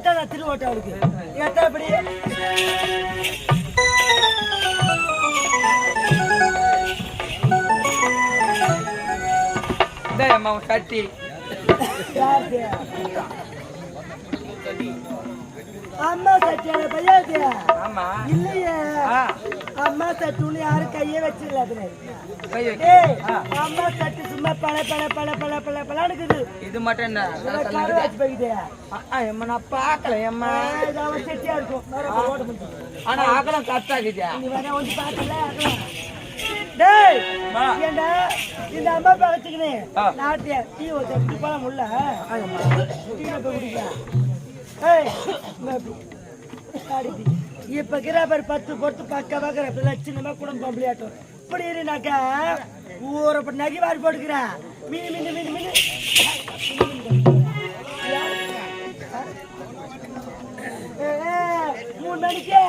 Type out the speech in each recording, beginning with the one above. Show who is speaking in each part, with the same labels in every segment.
Speaker 1: தான் நான் திருவோட்டை அவளுக்கு எத்தனை படி
Speaker 2: இந்த அம்மா கட்டி.
Speaker 1: அம்மா பையாச்சு
Speaker 2: ஆமா.
Speaker 1: இல்லையே. அம்மா சட்டுன்னு யாரும் கையே வச்சிடல அம்மா சட்டு சும்மா பல பல பல பல பல பலன்னு இருக்குது
Speaker 2: இது மட்டும் என்ன? நான் பார்க்கல
Speaker 1: அவன் செட்டியா இருக்கும்.
Speaker 2: ஆனா ஆகலாம் கத்தாக்குதா
Speaker 1: நீ வேணா வந்து பார்க்கல. டேய். ஏண்டா இந்த அம்மா பகச்சுக்கினே?
Speaker 2: ஆ.
Speaker 1: நாட்டிய டீ ஊத்த குடிப்பாலாம் உள்ள. டீ போய் குடிக்கலாம் ஏய். இப்ப கிராபர் பத்து பொறுத்து பக்க பக்கம் லட்சணமா குடும்பம் விளையாட்டும் இப்படி இருந்தாக்கா ஊரப்ப நகி வாரி போட்டுக்கிறேன் மீன் மீன் மீன் மீன். மூணு மணிக்கு.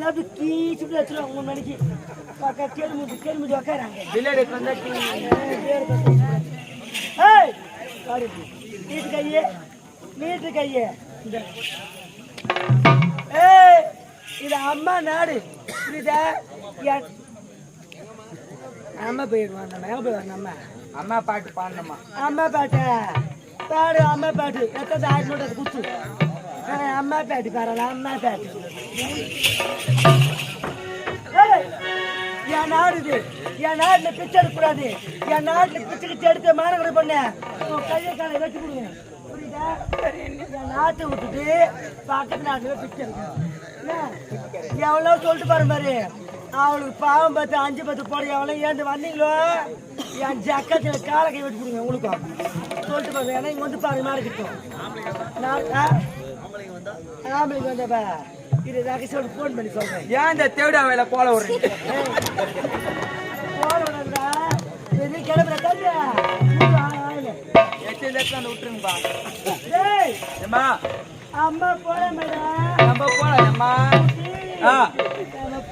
Speaker 1: நாள் கீச்சு வச்சிருவாங்க மூணு மணிக்கு. பக்கா கேள்வி மூச்சு கேள்வி மூச்சு உக்காராங்க.
Speaker 2: பின்னாடி வந்தா
Speaker 1: ஏய் காடி நீட்டு கையே நீட்டு கையே. இந்த இது அம்மா நாடு. புரியுதா? என் அம்மா போயிடுவான் நம்ம. எங்க போயிடுவான் நம்ம?
Speaker 2: அம்மா பாட்டு பாடணுமா?
Speaker 1: அம்மா பாட்டு. பாடு அம்மா பாட்டு. எத்தனை ஆயிரம் நோட்டு குத்து? அம்மா பாட்டு பாருல அம்மா பாட்டு. என் நாடு இது. என் நாட்டுல பிச்சை எடுக்கக்கூடாது. என் நாட்டுல பிச்சை கிச்சை எடுத்து மாநகர பண்ண. கையை காலை வச்சு கொடுங்க. என் நாட்டை விட்டுட்டு பக்கத்து நாட்டுல என்ன? எவ்வளோ சொல்லிட்டு பாரு பாரு. அவளுக்கு பாவம் பார்த்து அஞ்சு பத்து போட எவ்வளோ ஏந்து வந்தீங்களோ? என் ஜக்கத்தில் காலை கை வச்சு கொடுங்க உங்களுக்கும் சொல்லிட்டு பாருங்க ஏன்னா இங்க வந்து பாருங்க மாதிரி கிட்டும்? ஆம்பளைக்கு வந்தப்பா இது ரகசியோட ஃபோன் பண்ணி சொல்றேன்.
Speaker 2: ஏன் இந்த தேவிடா வேலை போல ஒரு
Speaker 1: போறவனா பெரிய கிளம்புற தம்பியா
Speaker 2: எட்டு லட்சம் விட்டுருங்கப்பா. ஏம்மா?
Speaker 1: அம்மா போட மேடம்
Speaker 2: நம்ம போலாம் ஏம்மா? ஆ.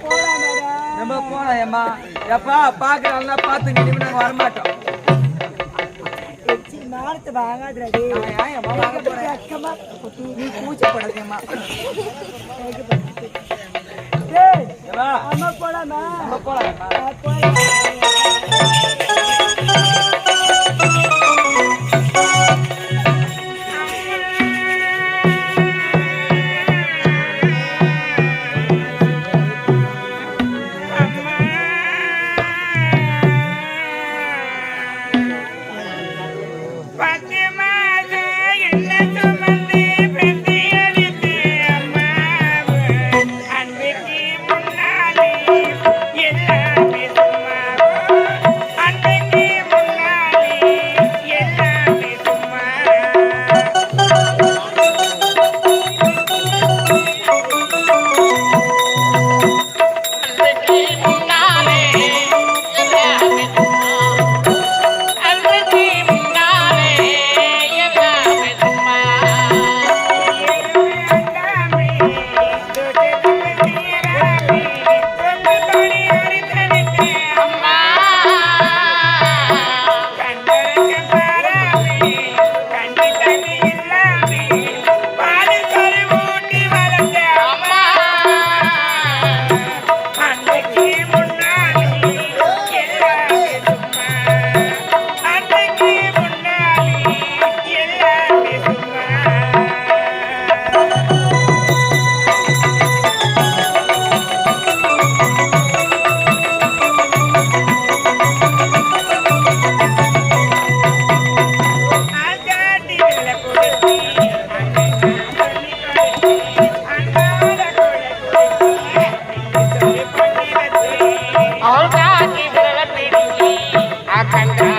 Speaker 1: போட மேடம்
Speaker 2: நம்ம போலாம் ஏம்மா? எப்பா பாக்குறாங்களா பார்த்து நினைவு நாங்க வரமாட்டோம்.
Speaker 1: மானத்தை வாங்காதுடா
Speaker 2: ஏன் வாங்க போறேன்?
Speaker 1: அக்கமா
Speaker 2: நீ
Speaker 1: அம்மா
Speaker 2: போலாம்
Speaker 3: and